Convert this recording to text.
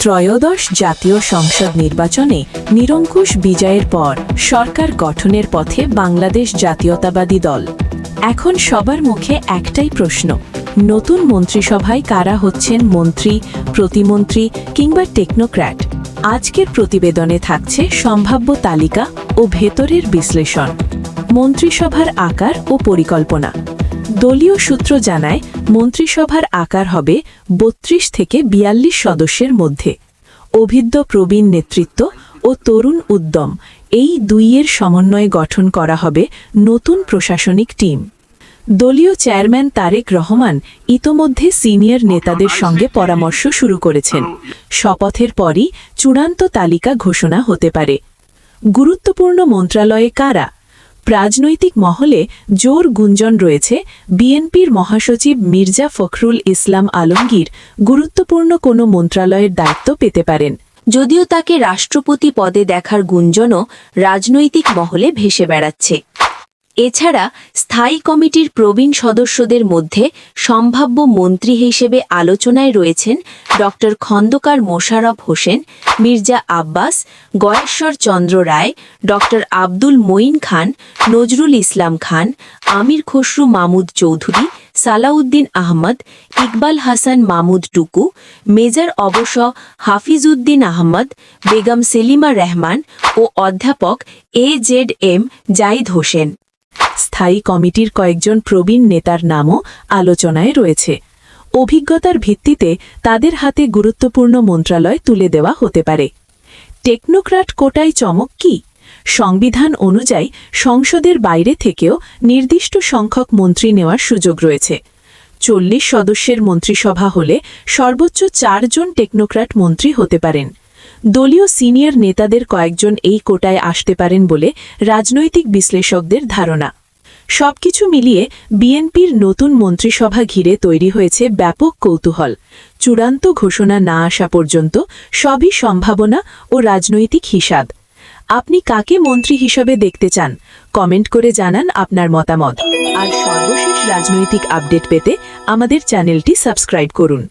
ত্রয়োদশ জাতীয় সংসদ নির্বাচনে নিরঙ্কুশ বিজয়ের পর সরকার গঠনের পথে বাংলাদেশ জাতীয়তাবাদী দল। এখন সবার মুখে একটাই প্রশ্ন, নতুন মন্ত্রিসভায় কারা হচ্ছেন মন্ত্রী, প্রতিমন্ত্রী কিংবা টেকনোক্র্যাট? আজকের প্রতিবেদনে থাকছে সম্ভাব্য তালিকা ও ভেতরের বিশ্লেষণ, মন্ত্রিসভার আকার ও পরিকল্পনা। দলীয় সূত্র জানায়, মন্ত্রিসভার আকার হবে বত্রিশ থেকে বিয়াল্লিশ সদস্যের মধ্যে। অভিজ্ঞ প্রবীণ নেতৃত্ব ও তরুণ উদ্যম এই দুইয়ের সমন্বয়ে গঠন করা হবে নতুন প্রশাসনিক টিম। দলীয় চেয়ারম্যান তারেক রহমান ইতোমধ্যে সিনিয়র নেতাদের সঙ্গে পরামর্শ শুরু করেছেন। শপথের পরই চূড়ান্ত তালিকা ঘোষণা হতে পারে। গুরুত্বপূর্ণ মন্ত্রণালয়ে কারা? রাজনৈতিক মহলে জোর গুঞ্জন রয়েছে বিএনপির মহাসচিব মির্জা ফখরুল ইসলাম আলমগীর গুরুত্বপূর্ণ কোনো মন্ত্রণালয়ের দায়িত্ব পেতে পারেন। যদিও তাকে রাষ্ট্রপতি পদে দেখার গুঞ্জনও রাজনৈতিক মহলে ভেসে বেড়াচ্ছে। এছাড়া স্থায়ী কমিটির প্রবীণ সদস্যদের মধ্যে সম্ভাব্য মন্ত্রী হিসেবে আলোচনায় রয়েছেন ড খন্দকার মোশাররফ হোসেন, মির্জা আব্বাস, গয়েশ্বর চন্দ্র রায় ড আব্দুল মঈন খান, নজরুল ইসলাম খান, আমির খসরু মামুদ চৌধুরী, সালাউদ্দিন আহমদ, ইকবাল হাসান মামুদ টুকু, মেজর অবস হাফিজউদ্দিন আহমদ, বেগম সেলিমা রহমান ও অধ্যাপক A Z M Zaid Hossain. স্থায়ী কমিটির কয়েকজন প্রবীণ নেতার নামও আলোচনায় রয়েছে। অভিজ্ঞতার ভিত্তিতে তাদের হাতে গুরুত্বপূর্ণ মন্ত্রণালয় তুলে দেওয়া হতে পারে। টেকনোক্র্যাট কোটায় চমক কি? সংবিধান অনুযায়ী সংসদের বাইরে থেকেও নির্দিষ্ট সংখ্যক মন্ত্রী নেওয়ার সুযোগ রয়েছে। চল্লিশ সদস্যের মন্ত্রিসভা হলে সর্বোচ্চ চারজন টেকনোক্র্যাট মন্ত্রী হতে পারেন। দলীয় সিনিয়র নেতাদের কয়েকজন এই কোটায় আসতে পারেন বলে রাজনৈতিক বিশ্লেষকদের ধারণা। সবকিছু মিলিয়ে বিএনপির নতুন মন্ত্রিসভা ঘিরে তৈরি হয়েছে ব্যাপক কৌতূহল। চূড়ান্ত ঘোষণা না আসা পর্যন্ত সবই সম্ভাবনা ও রাজনৈতিক হিসাব। আপনি কাকে মন্ত্রী হিসেবে দেখতে চান? কমেন্ট করে জানান আপনার মতামত। আর সর্বশেষ রাজনৈতিক আপডেট পেতে আমাদের চ্যানেলটি সাবস্ক্রাইব করুন।